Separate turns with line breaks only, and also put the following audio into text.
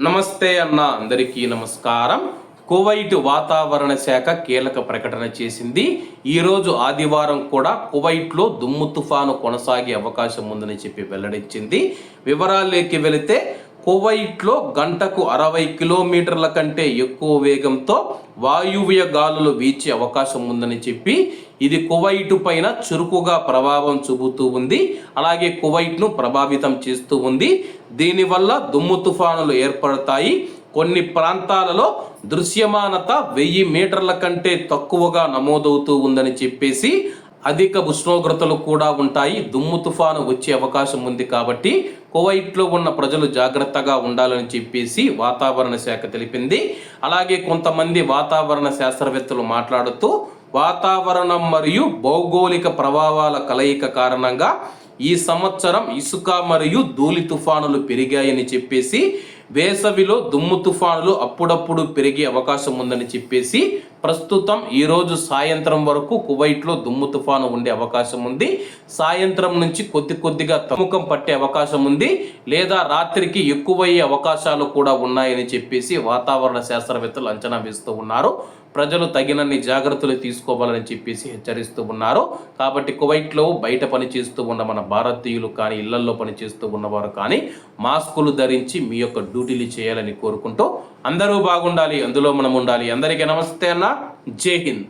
నమస్తే అన్న అందరికీ నమస్కారం. కువైట్ వాతావరణ శాఖ కీలక ప్రకటన చేసింది. ఈరోజు ఆదివారం కూడా కువైట్లో దుమ్ము తుఫాను కొనసాగే అవకాశం ఉందని చెప్పి వెల్లడించింది. వివరాల్లోకి వెళితే కువైట్లో గంటకు అరవై కిలోమీటర్ల కంటే ఎక్కువ వేగంతో వాయువ్య గాలులు వీచే అవకాశం ఉందని చెప్పి ఇది కువైట్ పైన చురుకుగా ప్రభావం చూపుతూ ఉంది. అలాగే కువైట్ను ప్రభావితం చేస్తూ ఉంది. దీనివల్ల దుమ్ము తుఫానులు ఏర్పడతాయి. కొన్ని ప్రాంతాలలో దృశ్యమానత వెయ్యి మీటర్ల కంటే తక్కువగా నమోదవుతూ ఉందని చెప్పేసి అధిక ఉష్ణోగ్రతలు కూడా ఉంటాయి. దుమ్ము తుఫాను వచ్చే అవకాశం ఉంది కాబట్టి కువైట్లో ఉన్న ప్రజలు జాగ్రత్తగా ఉండాలని చెప్పేసి వాతావరణ శాఖ తెలిపింది. అలాగే కొంతమంది వాతావరణ శాస్త్రవేత్తలు మాట్లాడుతూ వాతావరణం మరియు భౌగోళిక ప్రభావాల కలయిక కారణంగా ఈ సంవత్సరం ఇసుక మరియు ధూళి తుఫానులు పెరిగాయని చెప్పేసి వేసవిలో దుమ్ము తుఫానులు అప్పుడప్పుడు పెరిగే అవకాశం ఉందని చెప్పేసి ప్రస్తుతం ఈరోజు సాయంత్రం వరకు కువైట్లో దుమ్ము తుఫాను ఉండే అవకాశం ఉంది. సాయంత్రం నుంచి కొద్ది కొద్దిగా తముఖం పట్టే అవకాశం ఉంది. లేదా రాత్రికి ఎక్కువయ్యే అవకాశాలు కూడా ఉన్నాయని చెప్పేసి వాతావరణ శాస్త్రవేత్తలు అంచనా వేస్తూ ఉన్నారు. ప్రజలు తగినన్ని జాగ్రత్తలు తీసుకోవాలని చెప్పేసి హెచ్చరిస్తూ ఉన్నారు. కాబట్టి కువైట్లో బయట పనిచేస్తూ ఉన్న మన భారతీయులు కానీ ఇళ్ళల్లో పని చేస్తూ ఉన్నవారు కానీ మాస్కులు ధరించి మీ యొక్క డ్యూటీలు చేయాలని కోరుకుంటూ అందరూ బాగుండాలి అందులో మనం ఉండాలి అందరికీ నమస్తే అన్న. జై హింద్.